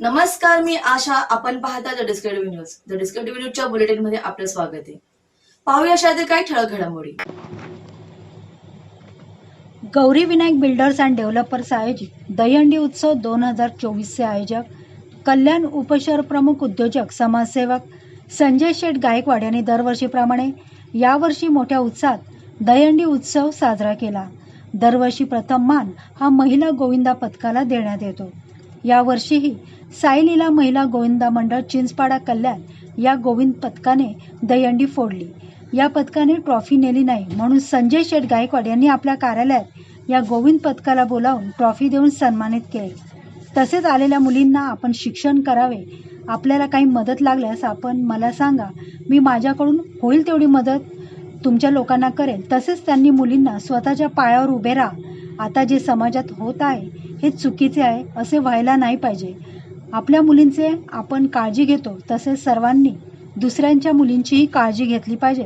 नमस्कार मी आशा. आपण पाहता the distinctive news the distinctive न्यूजच्या बुलेटिनमध्ये आपलं स्वागत आहे. पाहूया अशातील काही ठळक घडामोडी. Gauri Vinayak builders and developers आयोजित दहीहंडी उत्सव दोन हजार चोवीसचे आयोजक कल्याण उपशहर प्रमुख उद्योजक समाजसेवक संजय शेठ गायकवाड यांनी दरवर्षीप्रमाणे यावर्षी मोठ्या उत्साहात दहीहंडी उत्सव साजरा केला. दरवर्षी प्रथम मान हा महिला गोविंदा पथकाला देण्यात येतो. यावर्षीही साईलीला महिला गोविंदा मंडळ चिंचपाडा कल्याण या गोविंद पथकाने दहीहंडी फोडली. या पथकाने ट्रॉफी नेली नाही म्हणून संजय शेठ गायकवाड यांनी आपल्या कार्यालयात या गोविंद पथकाला बोलावून ट्रॉफी देऊन सन्मानित केले. तसेच आलेल्या मुलींना आपण शिक्षण करावे आपल्याला काही मदत लागल्यास आपण मला सांगा मी माझ्याकडून होईल तेवढी मदत तुमच्या लोकांना करेल. तसेच त्यांनी मुलींना स्वतःच्या पायावर उभे राहा. आता जे समाजात होत आहे हे चुकीचे आहे असे व्हायला नाही पाहिजे. आपल्या मुलींचे आपण काळजी घेतो तसेच सर्वांनी दुसऱ्यांच्या मुलींचीही काळजी घेतली पाहिजे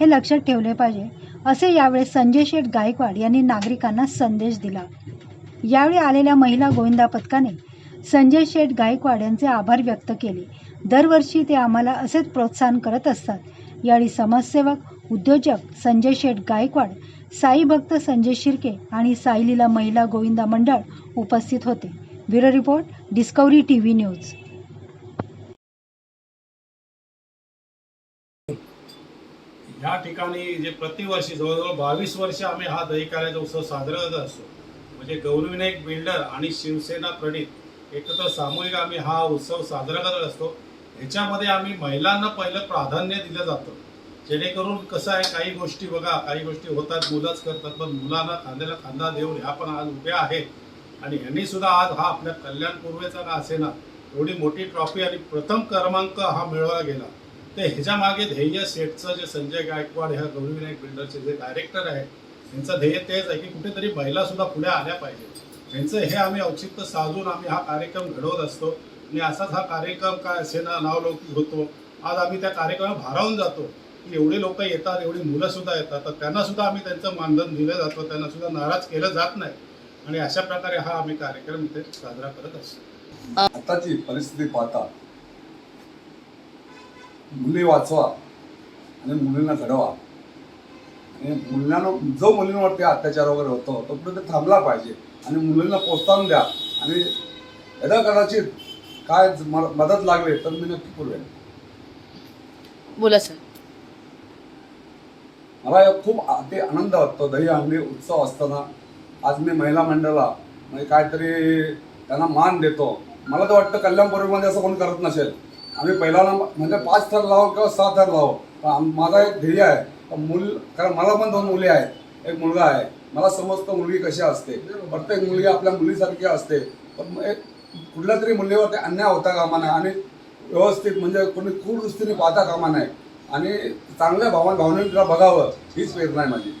हे लक्षात ठेवले पाहिजे असे यावेळी संजय शेठ गायकवाड यांनी नागरिकांना संदेश दिला. यावेळी आलेल्या महिला गोविंदा पथकाने संजय शेठ गायकवाड यांचे आभार व्यक्त केले. दरवर्षी ते आम्हाला असेच प्रोत्साहन करत असतात. यावेळी समाजसेवक उद्योजक संजय शेठ गायकवाड साई भक्त संजय शिर्के आणि साईलीला महिला गोविंदा मंडळ उपस्थित होते. Bureau report discovery T V news. या ठिकाणी जे प्रतिवर्षी जवळजवळ बावीस वर्ष आम्ही हा दहीकार्याचा उत्सव साजरा करत असतो. म्हणजे गौरविनायक बिल्डर आणि शिवसेना प्रणित एकत्र सामूहिक आम्ही हा उत्सव साजरा करत असतो. ह्याच्यामध्ये आम्ही महिलांना पहिलं प्राधान्य दिलं जातं. जेणेकरून कसं आहे काही गोष्टी बघा काही गोष्टी होतात मुलंच करतात पण मुलांना खांद्याला खांदा देऊन ह्या पण आज उभ्या आहेत. आणि यांनी सुद्धा आज हा आपल्या कल्याण पूर्वेचा का असेना एवढी मोठी ट्रॉफी आणि प्रथम क्रमांक हा मिळवला गेला. ते ह्याच्या मागे ध्येय सेटचं जे संजय गायकवाड ह्या गौरीविनायक बिल्डरचे जे डायरेक्टर आहेत त्यांचं ध्येय तेच आहे की कुठेतरी महिला सुद्धा पुढे आल्या पाहिजे. त्यांचं हे आम्ही औचित्य साधून आम्ही हा कार्यक्रम घडवत असतो. आणि असाच हा कार्यक्रम काय असे ना नावलौकिक होतो. आज आम्ही त्या कार्यक्रमात भारावून जातो की एवढी लोक येतात एवढी मुलं सुद्धा येतात. तर त्यांना सुद्धा आम्ही त्यांचं मानधन दिलं जातं. त्यांना सुद्धा नाराज केलं जात नाही. आणि अशा प्रकारे हा आम्ही कार्यक्रम इथे साजरा करत असतो. आताची परिस्थिती पाहता मुली वाचवा आणि मुलींना घडवा. आणि मुलांना जो मुलींवरती अत्याचार वगैरे होतो तो कुठे ते थांबला पाहिजे. आणि मुलींना प्रोत्साहन द्या. आणि यदा कदाचित काय मदत लागली तर मी नक्की पुरवेन बोला सर. मला खूप अति आनंद वाटतो दही अंडी उत्सव असताना. आज मी महिला मंडळाला म्हणजे काहीतरी त्यांना मान देतो. मला तर वाटतं कल्याणपूर्वीमध्ये असं कोण करत नसेल. आम्ही पहिला म्हणजे पाच थर लावो किंवा सहा थर लावो. पण माझा एक ध्येय आहे. मुल मूल कारण मला पण दोन मुली आहेत. एक मुलगा आहे. मला समजतं मुलगी कशी असते. प्रत्येक मुलगी आपल्या मुलीसारखी असते. पण एक कुठल्या तरी मुलीवरती अन्याय होता कामा नये. आणि व्यवस्थित म्हणजे कोणी क्रूर दृष्टीने पाहता कामा नये. आणि चांगल्या भावना भावनेने तिला बघावं हीच प्रेरणा आहे माझी.